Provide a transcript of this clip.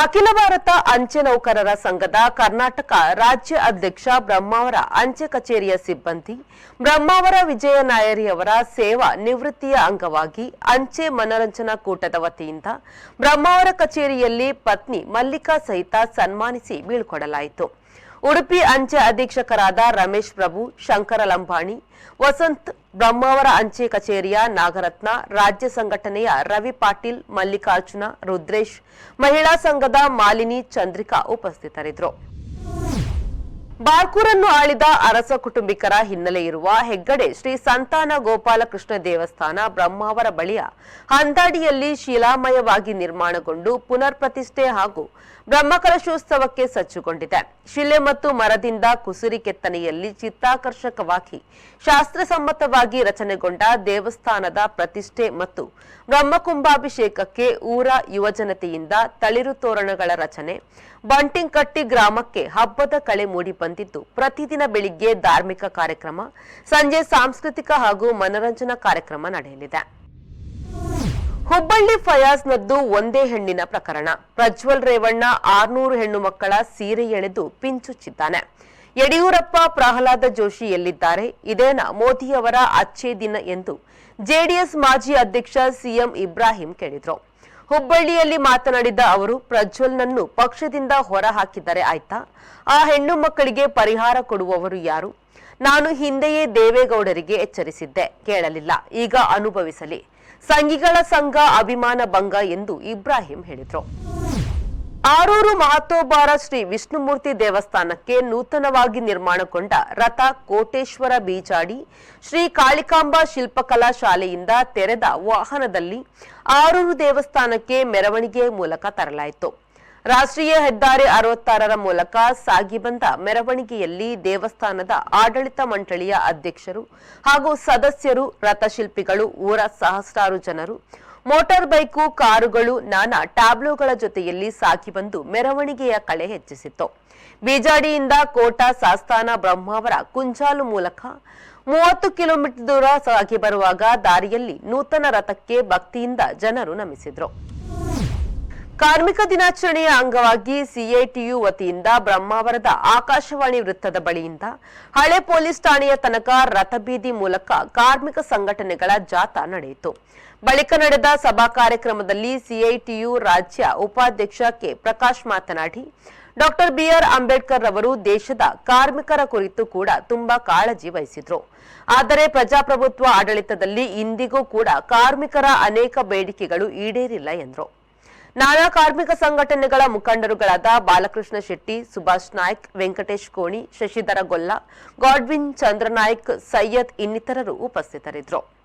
ಅಖಿಲ ಭಾರತ ಅಂಚೆ ನೌಕರರ ಸಂಘದ ಕರ್ನಾಟಕ ರಾಜ್ಯ ಅಧ್ಯಕ್ಷ ಬ್ರಹ್ಮಾವರ ಅಂಚೆ ಕಚೇರಿಯ ಸಿಬ್ಬಂದಿ ಬ್ರಹ್ಮಾವರ ವಿಜಯ ನಾಯರಿ ಅವರ ಸೇವಾ ನಿವೃತ್ತಿಯ ಅಂಗವಾಗಿ ಅಂಚೆ ಮನರಂಜನಾ ಕೂಟದ ವತಿಯಿಂದ ಬ್ರಹ್ಮಾವರ ಕಚೇರಿಯಲ್ಲಿ ಪತ್ನಿ ಮಲ್ಲಿಕಾ ಸಹಿತ ಸನ್ಮಾನಿಸಿ ಬೀಳ್ಕೊಡಲಾಯಿತು. ಉಡುಪಿ ಅಂಚೆ ಅಧೀಕ್ಷಕರಾದ ರಮೇಶ್ ಪ್ರಭು, ಶಂಕರ ಲಂಬಾಣಿ, ವಸಂತ್ ಬ್ರಹ್ಮಾವರ ಅಂಚೆ ಕಚೇರಿಯ ನಾಗರತ್ನ, ರಾಜ್ಯ ಸಂಘಟನೆಯ ರವಿ ಪಾಟೀಲ್, ಮಲ್ಲಿಕಾರ್ಜುನ, ರುದ್ರೇಶ್, ಮಹಿಳಾ ಸಂಘದ ಮಾಲಿನಿ ಚಂದ್ರಿಕಾ ಉಪಸ್ಥಿತರಿದ್ದರು. ಬಾರ್ಕೂರನ್ನು ಆಳಿದ ಅರಸ ಕುಟುಂಬಿಕರ ಹಿನ್ನೆಲೆ ಇರುವ ಹೆಗ್ಗಡೆ ಶ್ರೀ ಸಂತಾನ ಗೋಪಾಲಕೃಷ್ಣ ದೇವಸ್ಥಾನ ಬ್ರಹ್ಮಾವರ ಬಳಿಯ ಹಂದಾಡಿಯಲ್ಲಿ ಶಿಲಾಮಯವಾಗಿ ನಿರ್ಮಾಣಗೊಂಡು ಪುನರ್ ಪ್ರತಿಷ್ಠೆ ಹಾಗೂ ಬ್ರಹ್ಮಕಲಶೋತ್ಸವಕ್ಕೆ ಸಜ್ಜುಗೊಂಡಿದೆ. ಶಿಲೆ ಮತ್ತು ಮರದಿಂದ ಕುಸುರಿ ಕೆತ್ತನೆಯಲ್ಲಿ ಚಿತ್ತಾಕರ್ಷಕವಾಗಿ, ಶಾಸ್ತ್ರಸಮ್ಮತವಾಗಿ ರಚನೆಗೊಂಡ ದೇವಸ್ಥಾನದ ಪ್ರತಿಷ್ಠೆ ಮತ್ತು ಬ್ರಹ್ಮಕುಂಭಾಭಿಷೇಕಕ್ಕೆ ಊರ ಯುವಜನತೆಯಿಂದ ತಳಿರು ತೋರಣಗಳ ರಚನೆ, ಬಂಟಿಂಕಟ್ಟಿ ಗ್ರಾಮಕ್ಕೆ ಹಬ್ಬದ ಕಳೆ ಮೂಡಿ ಬಂದಿದ್ದು. ಪ್ರತಿದಿನ ಬೆಳಿಗ್ಗೆ ಧಾರ್ಮಿಕ ಕಾರ್ಯಕ್ರಮ, ಸಂಜೆ ಸಾಂಸ್ಕೃತಿಕ ಹಾಗೂ ಮನರಂಜನಾ ಕಾರ್ಯಕ್ರಮ ನಡೆಯಲಿದೆ. ಹುಬ್ಬಳ್ಳಿ ಫಯಾಜ್ನದ್ದು ಒಂದೇ ಹೆಣ್ಣಿನ ಪ್ರಕರಣ. ಪ್ರಜ್ವಲ್ ರೇವಣ್ಣ ಆರ್ನೂರು ಹೆಣ್ಣು ಮಕ್ಕಳ ಸೀರೆ ಎಳೆದು ಪಿಂಚುಚ್ಚಿದ್ದಾನೆ. ಯಡಿಯೂರಪ್ಪ, ಪ್ರಹ್ಲಾದ ಜೋಶಿ ಎಲ್ಲಿದ್ದಾರೆ? ಇದೇನ ಮೋದಿಯವರ ಅಚ್ಚೇ ದಿನ ಎಂದು ಜೆಡಿಎಸ್ ಮಾಜಿ ಅಧ್ಯಕ್ಷ ಸಿಎಂ ಇಬ್ರಾಹಿಂ ಕೇಳಿದ್ರು. ಹುಬ್ಬಳ್ಳಿಯಲ್ಲಿ ಮಾತನಾಡಿದ ಅವರು, ಪ್ರಜ್ವಲ್ನನ್ನು ಪಕ್ಷದಿಂದ ಹೊರ ಹಾಕಿದರೆ ಆಯ್ತಾ? ಆ ಹೆಣ್ಣು ಮಕ್ಕಳಿಗೆ ಪರಿಹಾರ ಕೊಡುವವರು ಯಾರು? ನಾನು ಹಿಂದೆಯೇ ದೇವೇಗೌಡರಿಗೆ ಎಚ್ಚರಿಸಿದ್ದೆ. ಕೇಳಲಿಲ್ಲ. ಈಗ ಅನುಭವಿಸಲಿ. ಸಂಘಿಗಳ ಸಂಘ ಅಭಿಮಾನ ಭಂಗ ಎಂದು ಇಬ್ರಾಹಿಂ ಹೇಳಿದ್ರು. ಆರೂರು ಮಹತೋಬಾರ ಶ್ರೀ ವಿಷ್ಣುಮೂರ್ತಿ ದೇವಸ್ಥಾನಕ್ಕೆ ನೂತನವಾಗಿ ನಿರ್ಮಾಣಗೊಂಡ ರಥ ಕೋಟೇಶ್ವರ ಬೀಜಾಡಿ ಶ್ರೀ ಕಾಳಿಕಾಂಬಾ ಶಿಲ್ಪಕಲಾ ಶಾಲೆಯಿಂದ ತೆರೆದ ವಾಹನದಲ್ಲಿ ಆರೂರು ದೇವಸ್ಥಾನಕ್ಕೆ ಮೆರವಣಿಗೆ ಮೂಲಕ ತರಲಾಯಿತು. ರಾಷ್ಟ್ರೀಯ ಹೆದ್ದಾರಿ ಅರವತ್ತಾರರ ಮೂಲಕ ಸಾಗಿ ಬಂದ ಮೆರವಣಿಗೆಯಲ್ಲಿ ದೇವಸ್ಥಾನದ ಆಡಳಿತ ಮಂಡಳಿಯ ಅಧ್ಯಕ್ಷರು ಹಾಗೂ ಸದಸ್ಯರು ರಥಶಿಲ್ಪಿಗಳು ಊರ ಸಹಸ್ರಾರು ಜನರು ಮೋಟಾರ್ ಬೈಕು, ಕಾರುಗಳು, ನಾನಾ ಟ್ಯಾಬ್ಲೋಗಳ ಜೊತೆಯಲ್ಲಿ ಸಾಕಿ ಬಂದು ಮೆರವಣಿಗೆಯ ಕಳೆ ಹೆಚ್ಚಿಸಿತ್ತು. ಬೀಜಾಡಿಯಿಂದ ಕೋಟ ಸಾಸ್ತಾನ ಬ್ರಹ್ಮಾವರ ಕುಂಜಾಲು ಮೂಲಕ ಮೂವತ್ತು ಕಿಲೋಮೀಟರ್ ದೂರ ಸಾಗಿ ಬರುವಾಗ ದಾರಿಯಲ್ಲಿ ನೂತನ ರಥಕ್ಕೆ ಭಕ್ತಿಯಿಂದ ಜನರು ನಮಿಸಿದ್ರು. ಕಾರ್ಮಿಕ ದಿನಾಚರಣೆಯ ಅಂಗವಾಗಿ ಸಿಐಟಿಯು ವತಿಯಿಂದ ಬ್ರಹ್ಮಾವರದ ಆಕಾಶವಾಣಿ ವೃತ್ತದ ಬಳಿಯಿಂದ ಹಳೆ ಪೊಲೀಸ್ ಠಾಣೆಯ ತನಕ ರಥಬೀದಿ ಮೂಲಕ ಕಾರ್ಮಿಕ ಸಂಘಟನೆಗಳ ಜಾಥಾ ನಡೆಯಿತು. ಬಳಿಕ ನಡೆದ ಸಭಾ ಕಾರ್ಯಕ್ರಮದಲ್ಲಿ ಸಿಐಟಿಯು ರಾಜ್ಯ ಉಪಾಧ್ಯಕ್ಷ ಕೆ ಪ್ರಕಾಶ್ ಮಾತನಾಡಿ, ಡಾಕ್ಟರ್ ಬಿಆರ್ ಅಂಬೇಡ್ಕರ್ ಅವರು ದೇಶದ ಕಾರ್ಮಿಕರ ಕುರಿತು ಕೂಡ ತುಂಬಾ ಕಾಳಜಿ ವಹಿಸಿದ್ರು. ಆದರೆ ಪ್ರಜಾಪ್ರಭುತ್ವ ಆಡಳಿತದಲ್ಲಿ ಇಂದಿಗೂ ಕೂಡ ಕಾರ್ಮಿಕರ ಅನೇಕ ಬೇಡಿಕೆಗಳು ಈಡೇರಿಲ್ಲ ಎಂದರು. ನಾನಾ ಕಾರ್ಮಿಕ ಸಂಘಟನೆಗಳ ಮುಖಂಡರುಗಳಾದ ಬಾಲಕೃಷ್ಣ ಶೆಟ್ಟಿ, ಸುಭಾಷ್ ನಾಯ್ಕ್, ವೆಂಕಟೇಶ್ ಕೋಣಿ, ಶಶಿಧರ ಗೊಲ್ಲ, ಗಾಡ್ವಿನ್ ಚಂದ್ರನಾಯ್ಕ್, ಸೈಯದ್ ಇನ್ನಿತರರು ಉಪಸ್ಥಿತರಿದ್ದರು.